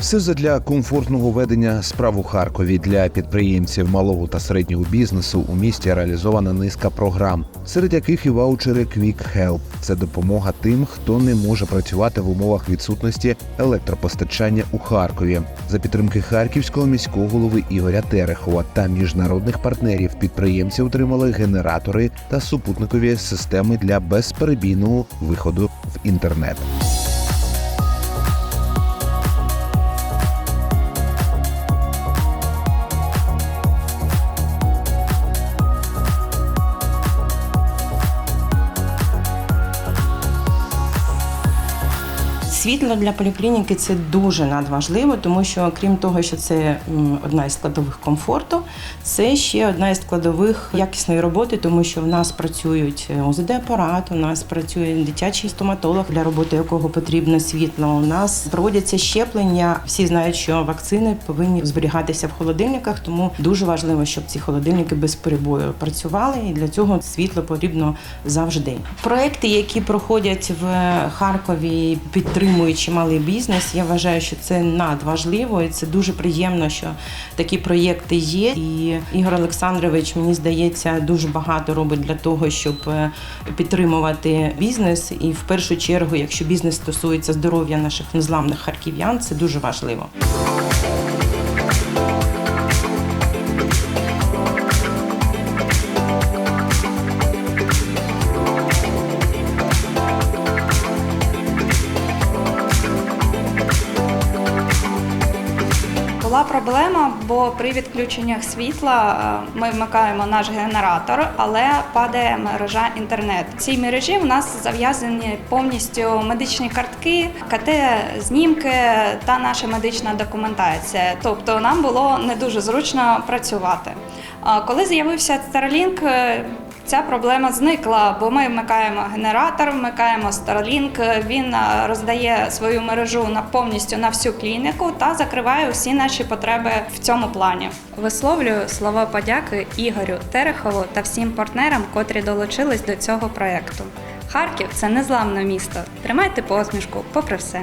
Все задля комфортного ведення справ у Харкові для підприємців малого та середнього бізнесу у місті реалізована низка програм, серед яких і ваучери Quick Help. Це допомога тим, хто не може працювати в умовах відсутності електропостачання у Харкові. За підтримки харківського міського голови Ігоря Терехова та міжнародних партнерів підприємці отримали генератори та супутникові системи для безперебійного виходу в інтернет. Світло для поліклініки це дуже надважливо, тому що крім того, що це одна із складових комфорту, це ще одна із складових якісної роботи, тому що в нас працюють УЗД апарат, у нас працює дитячий стоматолог, для роботи якого потрібне світло. У нас проводяться щеплення. Всі знають, що вакцини повинні зберігатися в холодильниках, тому дуже важливо, щоб ці холодильники без перебою працювали, і для цього світло потрібно завжди. Проекти, які проходять в Харкові, підтримуючи малий бізнес, я вважаю, що це надважливо, і це дуже приємно, що такі проєкти є. І Ігор Олександрович, мені здається, дуже багато робить для того, щоб е, підтримувати бізнес. І в першу чергу, якщо бізнес стосується здоров'я наших незламних харків'ян, це дуже важливо. Проблема, бо при відключеннях світла е, ми вмикаємо наш генератор, але падає мережа інтернет. В цій мережі в нас зав'язані повністю медичні картки, КТ-знімки та наша медична документація. Тобто нам було не дуже зручно працювати. Коли з'явився Starlink, Ця проблема зникла, бо ми вмикаємо генератор, вмикаємо Starlink, Він роздає свою мережу на повністю на всю клініку та закриває усі наші потреби в цьому плані. Висловлюю слова подяки Ігорю Терехову та всім партнерам, котрі долучились до цього проєкту. Харків це незламне місто. Тримайте посмішку, попри все.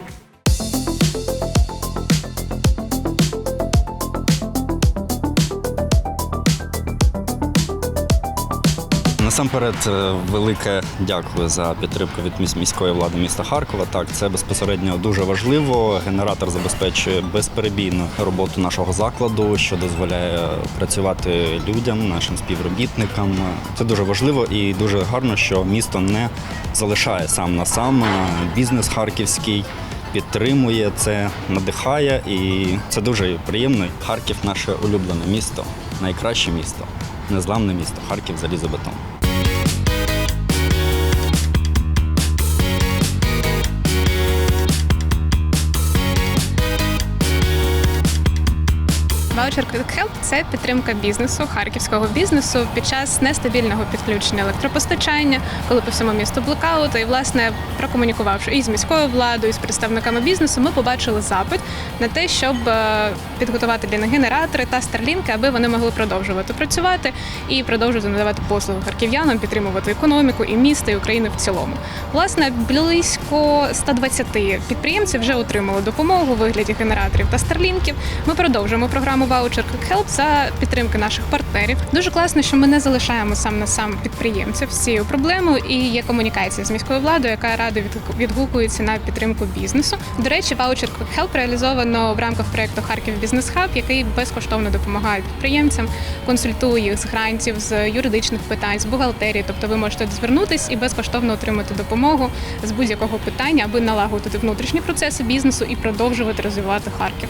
Насамперед, е, велике дякую за підтримку від міс- міської влади міста Харкова. Так, це безпосередньо дуже важливо. Генератор забезпечує безперебійну роботу нашого закладу, що дозволяє працювати людям, нашим співробітникам. Це дуже важливо і дуже гарно, що місто не залишає сам на сам. Бізнес харківський підтримує це, надихає, і це дуже приємно. Харків наше улюблене місто, найкраще місто, незламне місто. Харків залізобетон. Quick Help – це підтримка бізнесу, харківського бізнесу під час нестабільного підключення електропостачання, коли по всьому місту блекаут. І власне прокомунікувавши і з міською владою, і з представниками бізнесу, ми побачили запит на те, щоб е, підготувати для них генератори та старлінки, аби вони могли продовжувати працювати і продовжувати надавати послуги харків'янам, підтримувати економіку і місто, і Україну в цілому. Власне, близько 120 підприємців вже отримали допомогу у вигляді генераторів та старлінків. Ми продовжуємо програму Quick Help за підтримки наших партнерів. Дуже класно, що ми не залишаємо сам на сам підприємців з цією проблемою і є комунікація з міською владою, яка радо відгуку- відгукується на підтримку бізнесу. До речі, Quick Help реалізовано в рамках проекту Харків Бізнес Хаб, який безкоштовно допомагає підприємцям, консультує їх з грантів, з юридичних питань, з бухгалтерії. Тобто ви можете звернутись і безкоштовно отримати допомогу з будь-якого питання, аби налагодити внутрішні процеси бізнесу і продовжувати розвивати Харків.